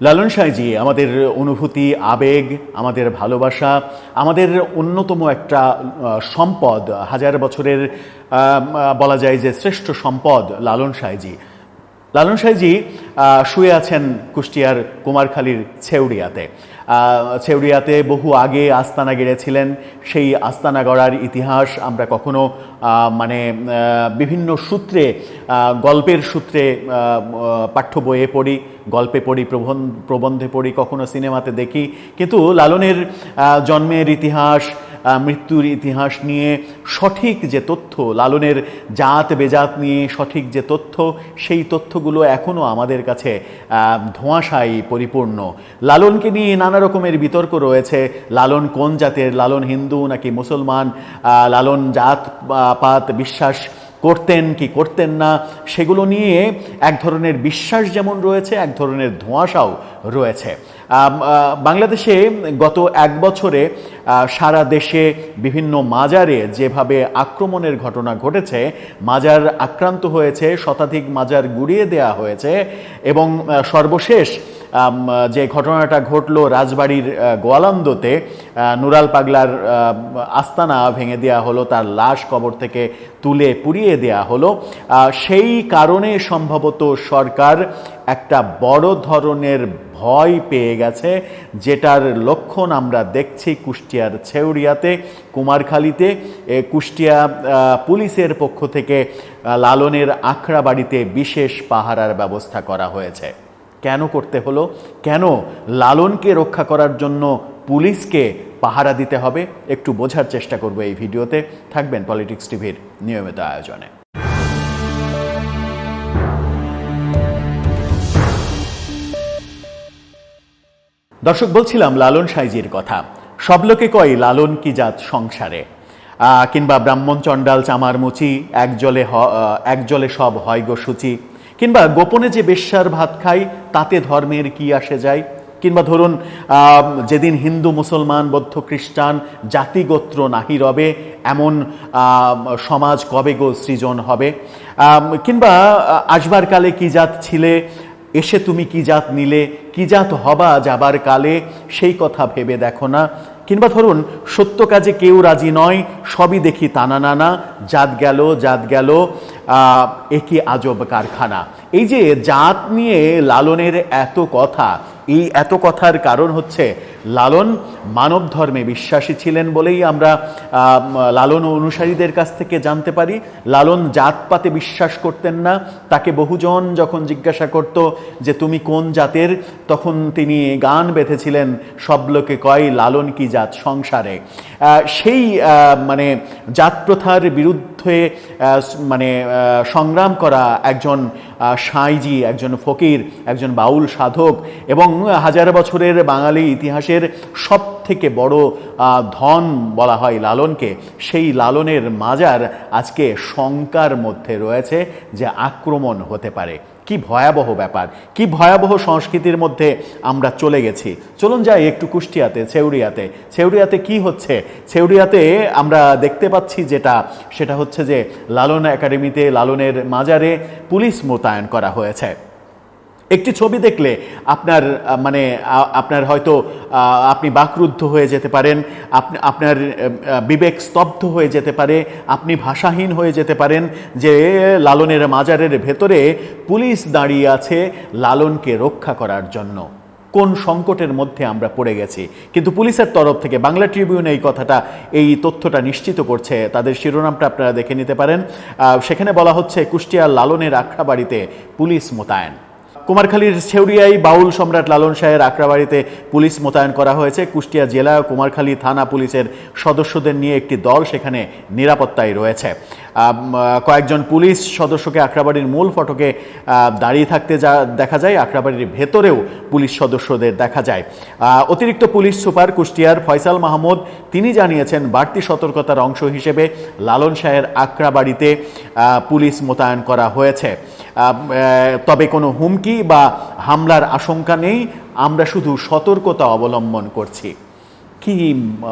লালন সাঁইজি, আমাদের অনুভূতি, আবেগ, আমাদের ভালোবাসা, আমাদের অন্যতম একটা সম্পদ, হাজার বছরের বলা যায় যে শ্রেষ্ঠ সম্পদ লালন সাঁইজি। লালন সাঁইজি শুয়ে আছেন কুষ্টিয়ার কুমারখালীর ছেউড়িয়াতে। ছেউড়িয়াতে বহু আগে আস্তানা গেড়েছিলেন। সেই আস্তানা গড়ার ইতিহাস আমরা কখনো মানে বিভিন্ন সূত্রে গল্পের সূত্রে পাঠ্য বইয়ে পড়ি, গল্পে পড়ি, প্রবন্ধ পড়ি, কখনো সিনেমাতে দেখি। কিন্তু লালনের জন্মের ইতিহাস মৃত্যুর ইতিহাস নিয়ে সঠিক যে তথ্য, লালনের জাত বেজাত নিয়ে সঠিক যে তথ্য, সেই তথ্যগুলো এখনও আমাদের কাছে ধোঁয়াশাই পরিপূর্ণ। লালনকে নিয়ে নানা রকমের বিতর্ক রয়েছে। লালন কোন জাতের? লালন হিন্দু নাকি মুসলমান? লালন জাত পাত বিশ্বাস করতেন কি করতেন না? সেগুলো নিয়ে এক ধরনের বিশ্বাস যেমন রয়েছে, এক ধরনের ধোঁয়াশাও রয়েছে। বাংলাদেশে গত এক বছরে সারা দেশে বিভিন্ন মাজারে যেভাবে আক্রমণের ঘটনা ঘটেছে, মাজার আক্রান্ত হয়েছে, শতাধিক মাজার গুড়িয়ে দেয়া হয়েছে এবং সর্বশেষ যে ঘটনাটা ঘটলো রাজবাড়ির গোয়ালন্দতে নুরাল পাগলার আস্তানা ভেঙে দেওয়া হলো, তার লাশ কবর থেকে তুলে পুড়িয়ে দেয়া হলো। সেই কারণে সম্ভবত সরকার একটা বড় ধরনের ভয় পেয়ে গেছে, যেটার লক্ষণ আমরা দেখছি কুষ্টিয়ার ছেউড়িয়াতে, কুমারখালীতে। কুষ্টিয়া পুলিশের পক্ষ থেকে লালনের আখড়া বাড়িতে বিশেষ পাহারার ব্যবস্থা করা হয়েছে। কেন করতে হলো? কেন লালনকে রক্ষা করার জন্য পুলিশকে পাহারা দিতে হবে? একটু বোঝার চেষ্টা করব এই ভিডিওতে। থাকবেন পলিটিক্স টিভির নিয়মিত আয়োজনে। দর্শক, বলছিলাম লালন সাইজির কথা। সব লোকে কয়, লালন কি জাত সংসারে? কিংবা ব্রাহ্মণ চণ্ডাল চামার মুচি এক জলে এক জলে সব হয় গো সূচি। কিংবা গোপনে যে বেশ্যার ভাত খাই, তাতে ধর্মের কি আসে যায়? কিংবা ধরুন যেদিন হিন্দু, মুসলমান, বৌদ্ধ, খ্রিস্টান জাতিগোত্র নাহি রবে, এমন সমাজ কবে গো সৃজন হবে? কিংবা আসবার কালে কি জাত ছিলে, এসে তুমি কি জাত নিলে, কি জাত হবা যাবার কালে, সেই কথা ভেবে দেখো না। কিংবা ধরুন, সত্য কাজে কেউ রাজি নয়, সবই দেখি তানা নানা, জাত গেল জাত গেল একই আজব কারখানা? এই যে জাত নিয়ে লালনের এত কথা, এই এত কথার কারণ হচ্ছে লালন মানব ধর্মে বিশ্বাসী ছিলেন বলেই আমরা লালন অনুসারীদের কাছ থেকে জানতে পারি। লালন জাতপাতে বিশ্বাস করতেন না। তাকে বহুজন যখন জিজ্ঞাসা করত যে, তুমি কোন জাতের? তখন তিনি গান বেঁধেছিলেন, সব লোকে কয়, লালন কি জাত সংসারে? সেই মানে জাত প্রথার বিরুদ্ধে মানে সংগ্রাম করা একজন সাঁইজি, একজন ফকির, একজন বাউল সাধক এবং হাজার বছরের বাঙালি ইতিহাসের সব থেকে বড় ধন বলা হয় লালনকে, সেই লালনের মাজার আজকে শঙ্কার মধ্যে রয়েছে যে আক্রমণ হতে পারে। কি ভয়াবহ ব্যাপার, কি ভয়াবহ সংস্কৃতির মধ্যে আমরা চলে গেছি। চলুন যাই একটু কুষ্টিয়াতে, ছেউড়িয়াতে। ছেউড়িয়াতে কি হচ্ছে? ছেউড়িয়াতে আমরা দেখতে পাচ্ছি যেটা, সেটা হচ্ছে যে লালন একাডেমিতে, লালনের মাজারে পুলিশ মোতায়েন করা হয়েছে। একটি ছবি দেখলে আপনার মানে আপনার হয়তো আপনি বাকরুদ্ধ হয়ে যেতে পারেন, আপনি, আপনার বিবেক স্তব্ধ হয়ে যেতে পারে, আপনি ভাষাহীন হয়ে যেতে পারেন যে লালনের মাজারের ভেতরে পুলিশ দাঁড়িয়ে আছে লালনকে রক্ষা করার জন্য। কোন সংকটের মধ্যে আমরা পড়ে গেছি। কিন্তু পুলিশের তরফ থেকে, বাংলা ট্রিবিউন এই কথাটা, এই তথ্যটা নিশ্চিত করছে। তাদের শিরোনামটা আপনারা দেখে নিতে পারেন। সেখানে বলা হচ্ছে, কুষ্টিয়ার লালনের আখড়া বাড়িতে পুলিশ মোতায়েন। কুমারখালীর ছেউড়িয়ায় বাউল সম্রাট লালন শাহের আখড়াবাড়িতে পুলিশ মোতায়েন করা হয়েছে। কুষ্টিয়া জেলা কুমারখালী থানা পুলিশের সদস্যদের নিয়ে একটি দল সেখানে নিরাপত্তায় রয়েছে। কয়েকজন পুলিশ সদস্যকে আখড়াবাড়ির মূল ফটকে দাঁড়িয়ে থাকতে যা দেখা যায় আখড়াবাড়ির ভেতরেও পুলিশ সদস্যদের দেখা যায়। অতিরিক্ত পুলিশ সুপার কুষ্টিয়ার ফয়সাল মাহমুদ তিনি জানিয়েছেন বাড়তি সতর্কতার অংশ হিসেবে লালন শাহের আখড়াবাড়িতে আহ, পুলিশ মোতায়েন করা হয়েছে। তবে কোনো হুমকি বা হামলার আশঙ্কা নেই, আমরা শুধু সতর্কতা অবলম্বন করছি। কি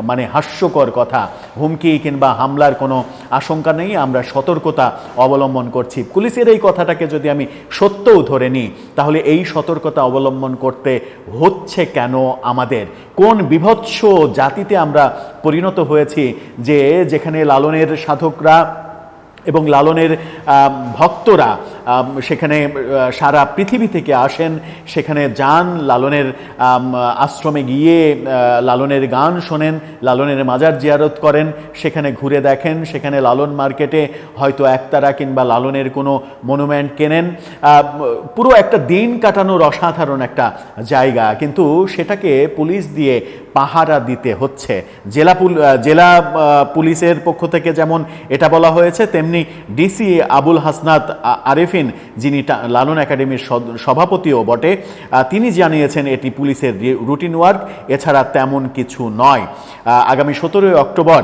মানে হাস্যকর কথা, হুমকি কিংবা হামলার কোনো আশঙ্কা নেই, আমরা সতর্কতা অবলম্বন করছি। পুলিশের এই কথাটাকে যদি আমি সত্যও ধরে নিই, তাহলে এই সতর্কতা অবলম্বন করতে হচ্ছে কেন আমাদের? কোন বিভৎস জাতিতে আমরা পরিণত হয়েছি যে, যেখানে লালনের সাধকরা এবং লালনের ভক্তরা সেখানে সারা পৃথিবী থেকে আসেন। সেখানে যান, লালনের আশ্রমে গিয়ে লালনের গান শোনেন, লালনের মাজার জিয়ারত করেন, সেখানে ঘুরে দেখেন, সেখানে লালন মার্কেটে হয়তো একতারা কিংবা লালনের কোনো মনুমেন্ট কেনেন। পুরো একটা দিন কাটানোর অসাধারণ একটা জায়গা, কিন্তু সেটাকে পুলিশ দিয়ে পাহারা দিতে হচ্ছে। জেলা জেলা পুলিশের পক্ষ থেকে যেমন এটা বলা হয়েছে, তেমনি ডিসি আবুল হাসনাত আ- আরেফিন যিনি লালন একাডেমির সভাপতিও বটে। তিনি জানিয়েছেন এটি পুলিশের রুটিন ওয়ার্ক, এছাড়া তেমন কিছু নয়। আগামী সতেরোই অক্টোবর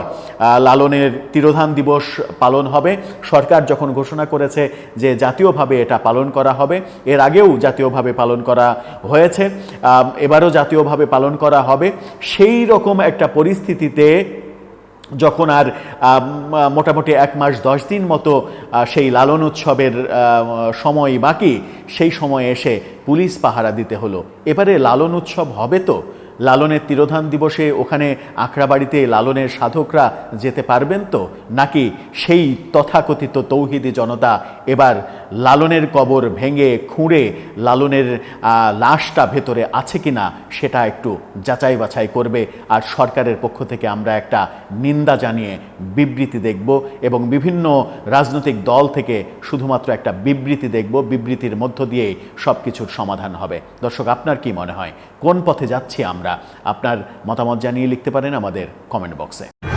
লালনের তিরোধান দিবস পালন হবে। সরকার যখন ঘোষণা করেছে যে জাতীয়ভাবে এটা পালন করা হবে, এর আগেও জাতীয়ভাবে পালন করা হয়েছে। এবারও জাতীয়ভাবে পালন করা হবে। সেই রকম একটা পরিস্থিতিতে যখন আর মোটামুটি এক মাস দশ দিন মতো সেই লালন উৎসবের সময় বাকি, সেই সময় এসে পুলিশ পাহারা দিতে হলো। এবারে লালন উৎসব হবে তো? লালনের তিরোধান দিবসে ওখানে আখড়াবাড়িতে লালনের সাধকরা যেতে পারবেন তো? নাকি সেই তথাকথিত তৌহিদি জনতা এবার লালনের কবর ভেঙে খুঁড়ে লালনের লাশটা ভেতরে আছে কিনা সেটা একটু যাচাই বাছাই করবে। আর সরকারের পক্ষ থেকে আমরা একটা নিন্দা জানিয়ে বিবৃতি দেখব এবং বিভিন্ন রাজনৈতিক দল থেকে শুধুমাত্র একটা বিবৃতি দেখব। বিবৃতির মধ্য দিয়েই সব কিছুর সমাধান হবে। দর্শক, আপনার কি মনে হয়? কোন পথে যাচ্ছি আমরা? আপনার মতামত জানিয়ে লিখতে পারেন আমাদের কমেন্ট বক্সে।